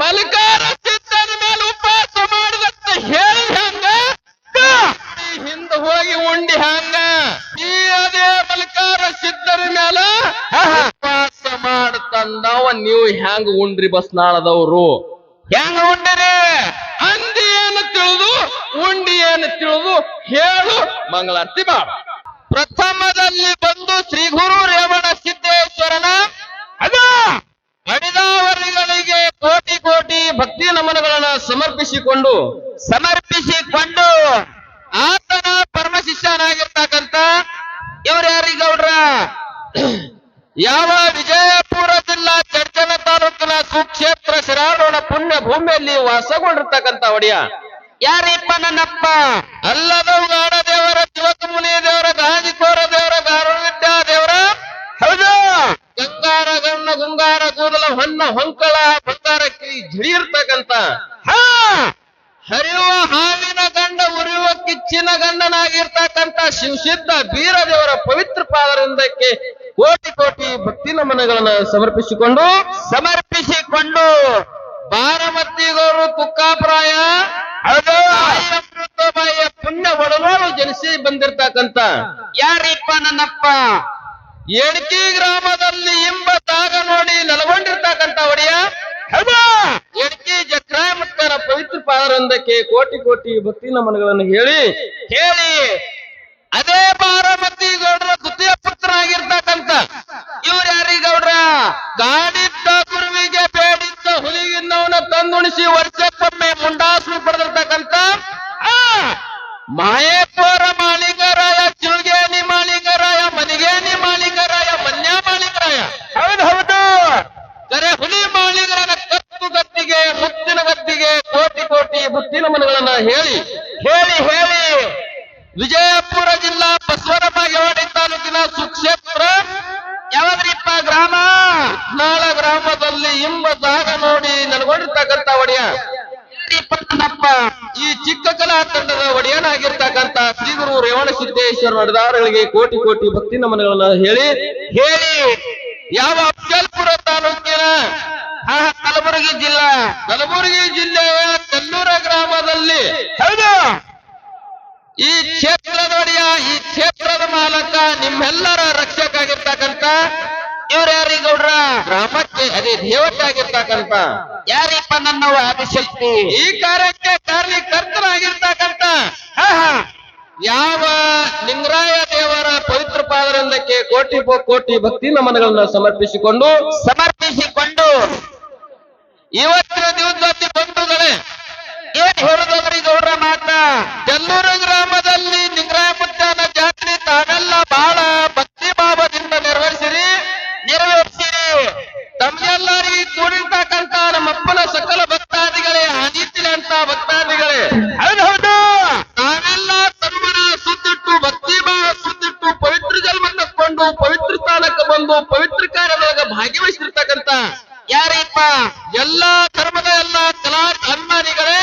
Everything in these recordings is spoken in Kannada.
ಮಲ್ಕಾರ ಸಿದ್ಧನ ಮೇಲೆ ಉಪವಾಸ ಮಾಡಿದಂತ ಹೇಳಿ ಹಂಗ? ಹಿಂದ ಹೋಗಿ ಉಂಡಿ ಹಂಗ? ಈ ಅದೇ ಮಲ್ಕಾರ ಸಿದ್ಧರ ಮೇಲೆ ಉಪವಾಸ ಮಾಡ್ತಂದವ ನೀವು ಹೆಂಗ ಉಂಡ್ರಿ ಬಸ್ ನಾಳದವ್ರು? ಹೆಂಗ ಉಂಡಿರಿ? ಅಂದಿ ಏನು ತಿಳಿದು, ಉಂಡಿ ಏನು ತಿಳಿದು ಹೇಳು, ಮಂಗಳಾರತಿ ಮಾಡ. ಪ್ರಥಮದಲ್ಲಿ ಬಂದು ಶ್ರೀ ಗುರು ರೇವಣ ಸಿದ್ದೇಶ್ವರನ ಅದ. ಮಡಿದಾವರಿಗಳಿಗೆ ಕೋಟಿ ಕೋಟಿ ಭಕ್ತಿ ನಮನಗಳನ್ನ ಸಮರ್ಪಿಸಿಕೊಂಡು ಸಮರ್ಪಿಸಿಕೊಂಡು ಆತನ ಪರಮ ಶಿಷ್ಯನಾಗಿರ್ತಕ್ಕಂಥ ಇವ್ರು ಯಾರಿಗೌಡ್ರ ಯಾವ ವಿಜಯಪುರ ಜಿಲ್ಲಾ ಚರ್ಚನ ತಾಲೂಕಿನ ಸುಕ್ಷೇತ್ರ ಶ್ರಾವಣ ಪುಣ್ಯ ಭೂಮಿಯಲ್ಲಿ ವಾಸಗೊಂಡಿರ್ತಕ್ಕಂಥ ಒಡೆಯ. ಯಾರಿಪ್ಪ ನನ್ನಪ್ಪ? ಅಲ್ಲದವುಗಾಡ ದೇವರ, ಶಿವಕಮುನಿ ದೇವರ ಗಾಜಿಕೋರ ದೇವರ ಗಾರುವಿದ್ಯಾ ದೇವರ ಹೌದು ಗಂಗಾರ ಕೂದಲ ಹೊನ್ನ ಹೊಂಕಳ ಬಂಗಾರಕ್ಕೆ ಹಾ! ಹರಿಯುವ ಹಾವಿನ ಗಂಡ ಉರಿಯುವ ಕಿಚ್ಚಿನ ಗಂಡನಾಗಿರ್ತಕ್ಕಂತ ಶಿವಸಿದ್ಧ ಬೀರದೇವರ ಪವಿತ್ರ ಪಾದರಿಂದಕ್ಕೆ ಕೋಟಿ ಕೋಟಿ ಭಕ್ತಿ ನಮನಗಳನ್ನ ಸಮರ್ಪಿಸಿಕೊಂಡು ಸಮರ್ಪಿಸಿಕೊಂಡು ಬಾರಮತಿಗೌರು ಕುಕ್ಕಾಪ್ರಾಯ ಅಮೃತಬಾಯಿಯ ಪುಣ್ಯ ಒಡಲೋಳು ಜನಿಸಿ ಬಂದಿರ್ತಕ್ಕಂತ ಯಾರಿಪ್ಪ ನನ್ನಪ್ಪ? ಎಡಕಿ ಗ್ರಾಮದಲ್ಲಿ ಎಂಬ ತಾಗ ನೋಡಿ ನೆಲಗೊಂಡಿರ್ತಕ್ಕಂಥ ಒಡೆಯ ಹೌದಾ ಜಕ್ರಾಯ ಜಕ್ರಾಮಕ್ಕನ ಪವಿತ್ರ ಪಾದರೊಂದಕ್ಕೆ ಕೋಟಿ ಕೋಟಿ ಭಕ್ತಿ ನಮನಗಳನ್ನು ಹೇಳಿ ಹೇಳಿ ಅದೇ ಪಾರ್ವತಿ ಗೌಡ್ರ ದ್ವಿತೀಯ ಪುತ್ರನಾಗಿರ್ತಕ್ಕಂಥ ಇವ್ರು ಯಾರಿಗೌಡ್ರ ಗಾಡಿದ್ದ ಗುರುವಿಗೆ ಬೇಡಿದ್ದ ಹುಲಿಗಿನ್ನವನ ತಂದುಣಿಸಿ ಕೋಟಿ ಮನಗಳನ್ನ ಹೇಳಿ ಹೇಳಿ ಹೇಳಿ. ವಿಜಯಪುರ ಜಿಲ್ಲಾ ಬಸವನ ಬಾಗೇವಾಡಿ ತಾಲೂಕಿನ ಸುಕ್ಷೇತ್ರ ಯಾವದ್ರಿಪ್ಪ ಗ್ರಾಮ? ನಾಳ ಗ್ರಾಮದಲ್ಲಿ ಇಂಬ ಜಾಗ ನೋಡಿ ನಲ್ಗೊಂಡಿರ್ತಕ್ಕಂಥ ಒಡೆಯ. ಈ ಚಿಕ್ಕ ಕಲಾ ತಂಡದ ಒಡೆಯನಾಗಿರ್ತಕ್ಕಂಥ ಶ್ರೀ ಗುರು ರೇವಣ ಕೋಟಿ ಕೋಟಿ ಭಕ್ತಿ ನಮನಗಳನ್ನ ಹೇಳಿ ಹೇಳಿ. ಯಾವ ಅಫಜಲ್ಪುರ ತಾಲೂಕಿನ ಕಲಬುರಗಿ ಜಿಲ್ಲಾ? ಕಲಬುರಗಿ ಜಿಲ್ಲೆಯ ಕಲ್ಲೂರ ಗ್ರಾಮದಲ್ಲಿ ಹೌದು. ಈ ಕ್ಷೇತ್ರದ ಒಡೆಯ ಈ ಕ್ಷೇತ್ರದ ಮಾಲಕ ನಿಮ್ಮೆಲ್ಲರ ರಕ್ಷಕ ಆಗಿರ್ತಕ್ಕಂತ ಇವ್ರು ಯಾರಿಗೌಡ್ರ ಗ್ರಾಮಕ್ಕೆ ಅದೇ ದೇವತೆ ಯಾರಿಪ್ಪ ನನ್ನ ಆದಿಶಕ್ತಿ? ಈ ಕಾರ್ಯಕ್ಕೆ ಕಾರಣೀಕರ್ತನಾಗಿರ್ತಕ್ಕಂಥ ಹಾ, ಹಾ. ಯಾವ ಲಿಂಗರಾಯ ದೇವರ ಪವಿತ್ರ ಪಾದರಂದಕ್ಕೆ ಕೋಟಿ ಕೋಟಿ ಭಕ್ತಿ ನಮನಗಳನ್ನ ಸಮರ್ಪಿಸಿಕೊಂಡು ಸಮರ್ಪಿಸಿಕೊಂಡು ಇವತ್ತಿನ ದಿವಸದಲ್ಲಿ ಬಂಧುಗಳೇ ಗೌಡ್ರ ಮಾತ. ಜಲ್ಲೂರು ಗ್ರಾಮದಲ್ಲಿ ಲಿಂಗರಾಯ ಮುತ್ತಾನ ಜಾತ್ರೆ ತಾವೆಲ್ಲ ಬಹಳ ಭಕ್ತಿ ಭಾವದಿಂದ ನೆರವೇರಿಸಿರಿ ನೆರವೇರಿಸಿರಿ ತಮ್ಗೆಲ್ಲರಿಗೆ ಕೂಡಿರ್ತಕ್ಕಂತ ನಮ್ಮಪ್ಪನ ಸಕಲ ಭಕ್ತಾದಿಗಳೇ ಆದಿತ್ಯನಂತ ಭಕ್ತಾದಿಗಳೇ ಹೌದು ಹೌದು ತಾವೆಲ್ಲ ತಮ್ಮನ ಸುತ್ತಿಟ್ಟು ಭಕ್ತಿ ಭಾವ ಸುತ್ತಿಟ್ಟು ಪವಿತ್ರ ಜನ್ಮ ತಕ್ಕೊಂಡು ಪವಿತ್ರ ಸ್ಥಾನಕ್ಕೆ ಬಂದು ಪವಿತ್ರ ಕಾರ್ಯದೊಳಗೆ ಭಾಗವಹಿಸಿರ್ತಕ್ಕಂತ ಯಾರಿಪ್ಪ ಎಲ್ಲಾ ಧರ್ಮದ ಎಲ್ಲಾ ಕಲಾ ಅಭಿಮಾನಿಗಳೇ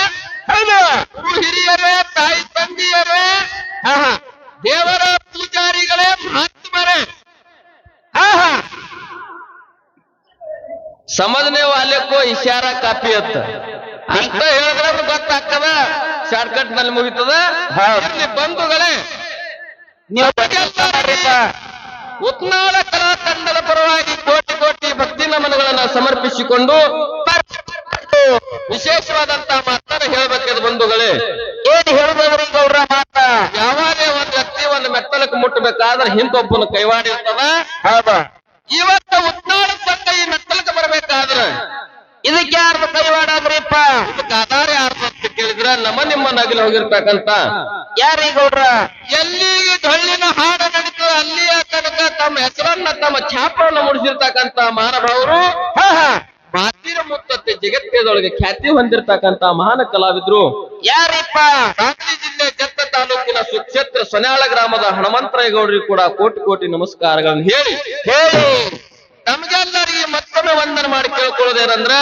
ಹೌದು ಗುರು ಹಿರಿಯರೇ ತಾಯಿ ತಂದೆಯರೇ ಹಾ, ಹಾ. ದೇವರ ಪೂಜಾರಿಗಳೇ ಮಹಾತ್ಮರೇ ಹಾ ಹಾ ಸಮಜನೆ ವಾಲ್ಯಕ್ಕೋ ಇಶಾರಾ ಕಾಪಿ ಅಂತ ಅಂತ ಹೇಳಿದ್ರೆ ಗೊತ್ತಾಗ್ತದ? ಶಾರ್ಟ್ಕಟ್ನಲ್ಲಿ ಮುಗಿತದ? ಬಂಧುಗಳೇ ನೀವು ಉತ್ನಾಳ ಕಲಾ ತಂಡದ ಪರವಾಗಿ ಕೋಟಿ ಕೋಟಿ ಭಕ್ತಿ ನಮನಗಳನ್ನ ಸಮರ್ಪಿಸಿಕೊಂಡು ವಿಶೇಷವಾದಂತಹ ಮಾತನ್ನ ಹೇಳಬೇಕಾದ ಬಂಧುಗಳೇ. ಏನ್ ಹೇಳುದವ್ರಿ ಗೌರ ಮಾತ? ಯಾವಾಗೇ ಒಂದ್ ವ್ಯಕ್ತಿ ಒಂದು ಮೆಟ್ಟಲಕ್ಕೆ ಮುಟ್ಟಬೇಕಾದ್ರೆ ಹಿಂದೊಬ್ಬನ ಕೈವಾಡ ಇರ್ತದ. ಹೌದಾ. ಇವತ್ತ ಉತ್ನಾಳ ಸಂಘ ಈ ಮೆತ್ತಲಕ್ಕೆ ಬರ್ಬೇಕಾದ್ರೆ ಇದಕ್ಕೆ ಯಾರ್ದು ಇದಕ್ಕೆ ಆಧಾರ ಯಾರ್ದು ಅಂತ ಕೇಳಿದ್ರ ನಮ್ಮ ನಿಮ್ಮ ನಗಲಿ ಹೋಗಿರ್ತಕ್ಕಂತ ಯಾರಿಗೌಡ್ರ ಎಲ್ಲಿ ಡೊಳ್ಳಿನ ಹಾಡ ನಡೀತದ ಅಲ್ಲಿಯ ತನಕ ತಮ್ಮ ಹೆಸರನ್ನ ತಮ್ಮ ಛಾಪವನ್ನು ಮೂಡಿಸಿರ್ತಕ್ಕಂತ ಹಾ ಮಾತಿನ ಮುತ್ತತ್ತೆ ಜಗತ್ತಿನೊಳಗೆ ಖ್ಯಾತಿ ಹೊಂದಿರತಕ್ಕಂತ ಮಹಾನ ಕಲಾವಿದ್ರು. ಯಾರಿಪ್ಪ? ಸಾಂಗ್ಲಿ ಜಿಲ್ಲೆ ಜತ್ತ ತಾಲೂಕಿನ ಸುಕ್ಷೇತ್ರ ಸೊನ್ಯಾಳ ಗ್ರಾಮದ ಹನುಮಂತರಾಯ ಗೌಡ್ರಿ ಕೂಡ ಕೋಟಿ ಕೋಟಿ ನಮಸ್ಕಾರಗಳನ್ನು ಹೇಳಿ. ಹೇಳಿ. ವಂದನೆ ಮಾಡಿ ಕೇಳ್ಕೊಳ್ಳೋದೇನಂದ್ರ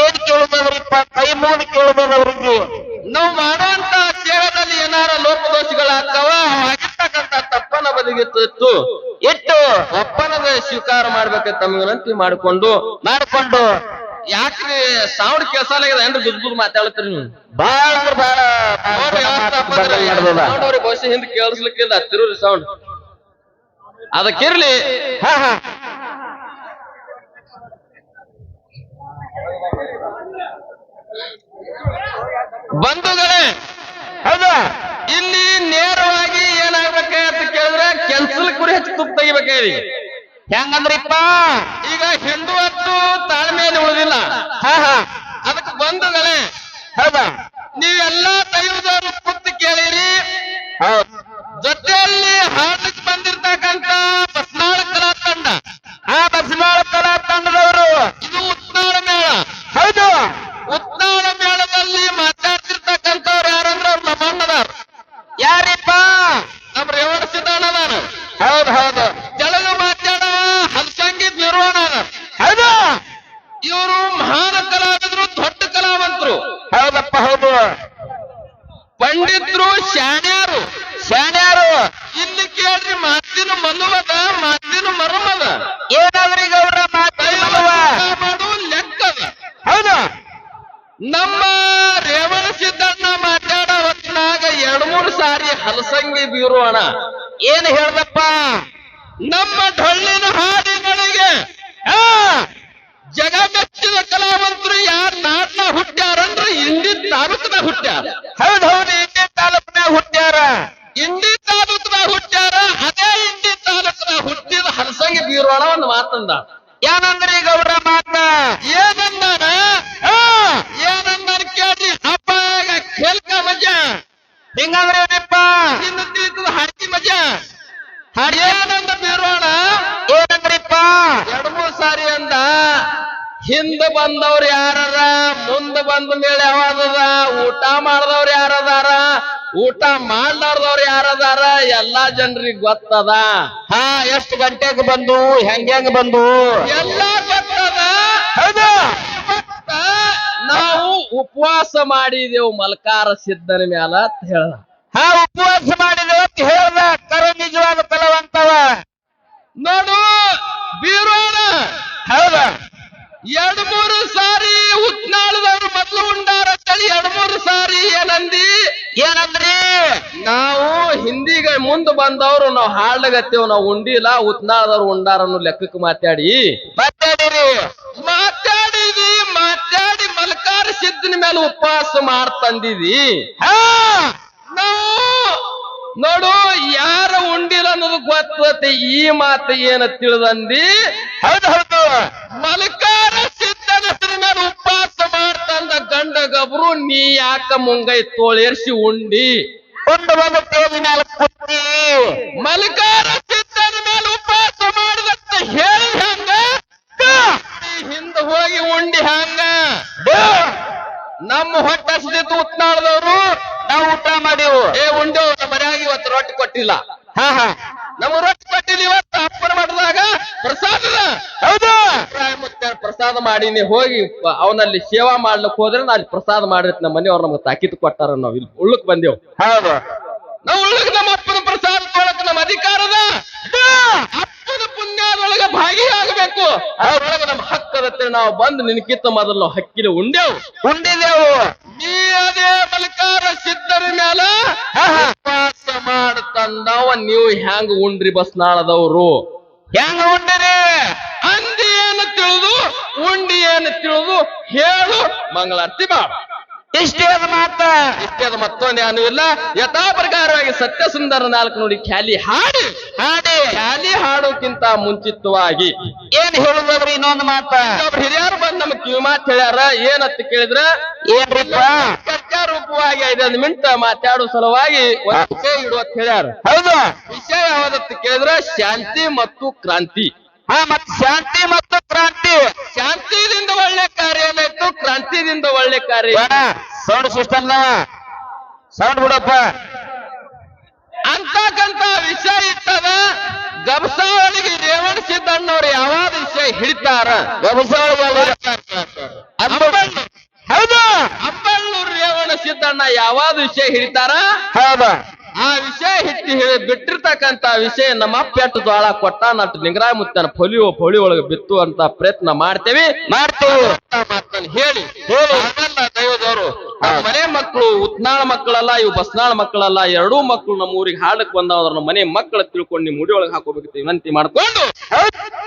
ಏನ್ ಕೇಳುದವ್ರಿಪ್ಪ ಕೈ ಮುಗಿದು ಕೇಳುದವ್ರಿಗೆ ನಾವು. ಮಾಡುವಂತ ಸೇವೆದಲ್ಲಿ ಏನಾರ ಲೋಪದೋಷಗಳಾಗ್ತಾವ ಆಗಿರ್ತಕ್ಕಂತ ತಪ್ಪನ ಬದಿಗಿತ್ತು ಇಟ್ಟು ಒಪ್ಪನದ ಸ್ವೀಕಾರ ಮಾಡ್ಬೇಕಂತ ತಮ್ಮ ವಿನಂತಿ ಮಾಡಿಕೊಂಡು ಮಾಡಿಕೊಂಡು ಯಾಕ್ರಿ ಸೌಂಡ್ ಆಗಿದೆ ಏನ್ರಿ ದುಡ್ಡು ಮಾತಾಡ್ತೀರಿ ನೀವು? ಬಾಳ ಅಂದ್ರ ಬಾಳ ಬಹುಶಃ ಹಿಂದೆ ಕೇಳಿಸ್ಲಿಕ್ಕಿಲ್ಲ ಹತ್ತಿರೂರಿ ಸೌಂಡ್ ಅದಕ್ಕಿರ್ಲಿ ಹಾ ಹಾ. ಬಂಧುಗಳೇ ಹೌದಾ? ಇಲ್ಲಿ ನೇರವಾಗಿ ಏನಾಗ್ಬೇಕು ಅಂತ ಕೇಳಿದ್ರೆ ಕೆನ್ಸಲ್ ಕುರಿ ಹೆಚ್ಚು ತುಪ್ಪ ತೆಗಿಬೇಕೇಳಿ ಹೆಂಗಂದ್ರಿಪ್ಪ? ಈಗ ಹಿಂದೂ ಹೊತ್ತು ತಾಳ್ಮೆಯಲ್ಲಿ ಉಳಿದಿಲ್ಲ. ಹಾ ಹಾ. ಅದಕ್ಕೆ ಬಂಧುಗಳೇ ಹೌದಾ? ನೀವೆಲ್ಲಾ ದೈವದವರು ಕೂತು ಕೇಳಿರಿ. ಜೊತೆಯಲ್ಲಿ ಹಾಡಕ್ ಬಂದಿರ್ತಕ್ಕಂತ ಬಸ್ನಾಳ ಕಲಾ ತಂಡ ಆ ಬಸನಾಳ ಕಲಾ ತಂಡದವರು ಇದು ಉತ್ನಾಳ ಮೇಳ ಹೌದು ಉತ್ನಾಳ ಮೇಳದಲ್ಲಿ ಮಾತಾಡ್ತಿರ್ತಕ್ಕಂಥವ್ರು ಯಾರಂದ್ರೆ ಅವ್ರ ನಮ್ಮಣ್ಣದಾರ ಯಾರಿಪ್ಪ ನಮ್ಮ ರೇವಣ ಸಿದ್ದಣ್ಣ ಅದಾರ ಹೌದು ಹೌದು ತೆಲುಗು ಮಾತಾಡ ಹಲ್ಸಂಗಿ ನಿರ್ವಹಣ ಅದಾರ ಹೌದು ಇವರು ಮಹಾನ ಕಲಾವಿದರು ದೊಡ್ಡ ಕಲಾವಂತರು ಹೌದಪ್ಪ ಹೌದು ಪಂಡಿತರು ಶಾಣ್ಯಾರು ಶಾಣ್ಯಾರು ಇಲ್ಲಿ ಮಾತಿನ ಮನುವದ ಮಾತಿನ ಮರ್ಮದ. ಏನಾದ್ರಿ ಗೌರ ಮಾತಾಡುವ ಲೆಕ್ಕದ. ಹೌದು? ನಮ್ಮ ರೇವಣ ಸಿದ್ದಣ್ಣ ಮಾತಾಡೋ ಹೊತ್ನಾಗ ಎರಡ್ ಮೂರು ಸಾರಿ ಹಲಸಂಗಿ ಬೀರೋಣ ಏನ್ ಹೇಳ್ದಪ್ಪ? ನಮ್ಮ ಡೊಳ್ಳಿನ ಮಾತಂದ ಏನಂದ್ರಿ ಗೌಡ್ರ ಮಾತ? ಏನಂದಾನ? ಏನಂದಾನ ಕೇಳ್ರಿ ಹಬ್ಬಾಗ ಕೇಳ್ಕ ಮಜ? ಹಿಂಗಂದ್ರೆ ಏನಪ್ಪ? ಇನ್ನು ತೀರ್ಥದ ಮಜ. ಮಜಾ ಏನಂದ ಬೀರೋಣ ಏನಂದ್ರಿಪ್ಪ? ಎರಡು ಮೂರು ಸಾರಿ ಅಂದ. ಹಿಂದ ಬಂದವ್ರು ಯಾರರ? ಮುಂದ ಬಂದ ಮೇಲೆ ಯಾವದದ? ಊಟ ಮಾಡ್ದವ್ರು ಯಾರದಾರ? ಊಟ ಮಾಡ್ಲಾರ್ದವ್ರು ಯಾರದಾರ? ಎಲ್ಲಾ ಜನರಿಗೆ ಗೊತ್ತದ. ಹಾ ಎಷ್ಟು ಗಂಟೆಗೆ ಬಂದು? ಹೆಂಗ್ ಹೆಂಗ್ ಬಂದು? ಎಲ್ಲಾ ಗೊತ್ತದ. ನಾವು ಉಪವಾಸ ಮಾಡಿದೆವು ಮಲ್ಕಾರ ಸಿದ್ಧನ ಮ್ಯಾಲ ಅಂತ ಹೇಳ್ದ. ಹಾ ಉಪವಾಸ ಮಾಡಿದೆವು ಅಂತ ಹೇಳ್ದ. ಕರೆ ನಿಜವಾದ ಕಲವಂತವ. ನೋಡು ಬೀರೋಣ. ಹೌದ. ಎರಡ್ ಮೂರು ಸಾರಿ ಉತ್ನಾಳದವ್ರು ಮೊದ್ಲು ಉಂಡಾರ ಚಳಿ ಎರಡ್ ಮೂರು ಸಾರಿ ಏನಂದಿ? ಏನಂದ್ರಿ? ನಾವು ಹಿಂದಿಗೆ ಮುಂದ್ ಬಂದವ್ರು ನಾವು ಹಾಡ್ಲಗತ್ತೇವ್ ನಾವು ಉಂಡಿಲ್ಲ ಉತ್ನಾಳದವ್ರು ಉಂಡಾರ ಅನ್ನೋ ಲೆಕ್ಕಕ್ಕೆ ಮಾತಾಡಿ. ಮಾತಾಡಿರಿ. ಮಾತಾಡಿದಿ ಮಾತಾಡಿ ಮಲ್ಕಾರ ಸಿದ್ದಿನ ಮೇಲೆ ಉಪವಾಸ ಮಾಡ್ತಂದಿದಿ ನಾವು ನೋಡು ಯಾರ ಉಂಡಿಲ್ಲ ಅನ್ನೋದು ಗೊತ್ತತೆ ಈ ಮಾತು ಏನ ತಿಳಿದಂದಿ? ಹೌದು ಹೌದು. ಗಬ್ರು ನೀ ಯಾಕ ಮುಂಗೈ ತೋಳೇರ್ಸಿ ಉಂಡಿ? ಒಂದು ಒಂದು ಮೇಲೆ ಕುತ್ತಿ. ಮಲ್ಕಾರ ಸಿದ್ಧನ ಮೇಲೆ ಉಪವಾಸ ಮಾಡಿದಂತ ಹೇಳಿ ಹಂಗ? ಹಿಂದ ಹೋಗಿ ಉಂಡಿ ಹಂಗ? ನಮ್ಮ ಹೊಟ್ಟೆ ಹಸಿದಿತ್ತು ಉತ್ನಾಳದವ್ರು. ನಾವು ಊಟ ಮಾಡಿವು. ಏ ಉಂಡೆ ಮರ್ಯಾಗ ಇವತ್ತು ರೊಟ್ಟಿ ಕೊಟ್ಟಿಲ್ಲ. ಹಾ ಹಾ. ನಮ್ಮ ರೊಟ್ಟಿ ಕೊಟ್ಟಿಲ್ಲ ಇವತ್ತು ಅಪ್ಪನ ಮಠದಾಗ ಪ್ರಸಾದದ ಹೌದು ಮತ್ತೆ ಪ್ರಸಾದ ಮಾಡೀನಿ ಹೋಗಿ ಅವನಲ್ಲಿ ಸೇವಾ ಮಾಡ್ಲಿಕ್ ಹೋದ್ರೆ ನಾ ಪ್ರಸಾದ ಮಾಡಿರ್ತೀನಿ. ನಮ್ಮ ಮನೆಯವ್ರು ನಮ್ಗೆ ತಾಕೀತು ಕೊಟ್ಟಾರ ನಾವ್ ಇಲ್ಲಿ ಉಳ್ಳಕ್ ಬಂದೇವು. ಹೌದು. ನಾವು ಉಳ್ಳಕ್ ನಮ್ಮ ಅಪ್ಪನ ಪ್ರಸಾದ ಕೊಡಕ್ ನಮ್ಮ ಅಧಿಕಾರದ ಅಪ್ಪನ ಪುಣ್ಯದೊಳಗೆ ಭಾಗಿಯಾಗಬೇಕು. ಅದರೊಳಗೆ ನಮ್ಮ ಹಕ್ಕದತ್ತೆ ನಾವು ಬಂದು ನಿನಕಿತ್ತ ಮೊದಲು ನಾವು ಹಕ್ಕಿಲಿ ಉಂಡೆವು. ಉಂಡಿದೆವು. ನೀ ಅದೇ ಮಲ್ಕಾರ ಸಿದ್ಧರ ಮ್ಯಾಲ ಉಪವಾಸ ಮಾಡ್ತಂದವ ನೀವು ಹ್ಯಾಂಗ ಉಂಡ್ರಿ ಬಸ್ ನಾಳದವ್ರು? ಹೆಂಗ ಉಂಡಿರಿ? ಅಂದಿ ಏನು ತಿಳಿದು ಉಂಡಿ ಏನು ತಿಳಿದು ಹೇಳು. ಮಂಗಳಾರತಿ ಮಾಡು ಇಷ್ಟೇ ಅದ ಮಾತ. ಇಷ್ಟೇ ಅದು ಮತ್ತೊಂದು ಏನು ಇಲ್ಲ. ಯಥಾ ಪ್ರಕಾರವಾಗಿ ಸತ್ಯ ಸುಂದರ ನಾಲ್ಕು ನೋಡಿ ಖ್ಯಾಲಿ ಹಾಡಿ. ಹಾಡಿ. ಖ್ಯಾಲಿ ಹಾಡೋಕ್ಕಿಂತ ಮುಂಚಿತವಾಗಿ. ಏನ್ ಹೇಳುದವ್ರಿ ಇನ್ನೊಂದು ಮಾತ? ಒಬ್ರು ಹಿರಿಯರು ಬಂದು ನಮ್ಗೆ ಕಿವಿ ಮಾತು ಹೇಳ್ಯಾರ. ಏನಂತ ಕೇಳಿದ್ರ? ಏನ್ರಿಪ್ಪ? ಚರ್ಚಾ ರೂಪವಾಗಿ ಐದೈದು ಮಿನಿಟ್ ಮಾತಾಡೋ ಸಲುವಾಗಿ ವಿಷಯ ಹೇಳ್ಯಾರ. ಹೌದು. ವಿಷಯ ಯಾವ್ದತ್ತ ಕೇಳಿದ್ರ ಶಾಂತಿ ಮತ್ತು ಕ್ರಾಂತಿ. ಹಾ ಮತ್ ಶಾಂತಿ ಮತ್ತು ಕ್ರಾಂತಿ. ಶಾಂತಿದಿಂದ ಒಳ್ಳೆ ಕಾರ್ಯ ಏನಾಯ್ತು ಕ್ರಾಂತಿದಿಂದ ಒಳ್ಳೆ ಕಾರ್ಯ. ಸೌಂಡ್ ಸಿಸ್ಟಮ್ ಸೌಂಡ್ ಬಿಡಪ್ಪ. ಅಂತಕ್ಕಂತ ವಿಷಯ ಇರ್ತದ. ಗಬಸಾವಳಿಗೆ ರೇವಣ ಸಿದ್ದಣ್ಣವ್ರು ಯಾವಾಗ ವಿಷಯ ಹಿಡಿತಾರ? ಅಂಬಳ್ಳು- ಹೌದು. ಅಂಬಳ್ಳೂರು ರೇವಣ ಸಿದ್ದಣ್ಣ ಯಾವಾಗ ವಿಷಯ ಹಿಡಿತಾರ? ಹೌದು. ಆ ವಿಷಯ ಹಿಟ್ಟಿ ಹೇಳಿ ಬಿಟ್ಟಿರ್ತಕ್ಕಂತ ವಿಷಯ ನಮ್ಮ ಪೆಟ್ಟು ಜ್ವಾಳ ಕೊಟ್ಟ ನಟ್ ಲಿಂಗರಾಯ ಮುತ್ತನ ಪೊಲಿಯೋ ಪೊಳಿ ಒಳಗೆ ಬಿತ್ತು ಅಂತ ಪ್ರಯತ್ನ ಮಾಡ್ತೇವಿ. ಮಾಡ್ತೇವೆ ಹೇಳಿ. ದೈವದವರು ಮನೆ ಮಕ್ಕಳು ಉತ್ನಾಳ ಮಕ್ಕಳಲ್ಲ ಇವು ಬಸ್ನಾಳ ಮಕ್ಕಳಲ್ಲ ಎರಡೂ ಮಕ್ಕಳು ನಮ್ಮ ಊರಿಗೆ ಹಾಡಕ್ ಬಂದವ್ರ ನಮ್ಮ ಮನೆ ಮಕ್ಕಳ ತಿಳ್ಕೊಂಡು ನಿಮ್ಮ ಮುಡಿ ಒಳಗೆ ಹಾಕೋಬೇಕು ವಿನಂತಿ ಮಾಡ್ಕೊಂಡು.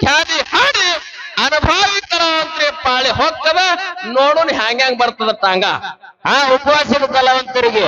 ಖ್ಯಾತಿ ಹಾಡಿ ಅನುಭಾವಿತರ ಅಂತ ಪಾಳಿ ಹೋಗ್ತದ. ನೋಡೋಣ ಹ್ಯಾಂಗ್ ಹ್ಯಾಂಗ್ ಬರ್ತದ ತಾಂಗ. ಆ ಉಪವಾಸದ ಕಲಾವಂತರಿಗೆ.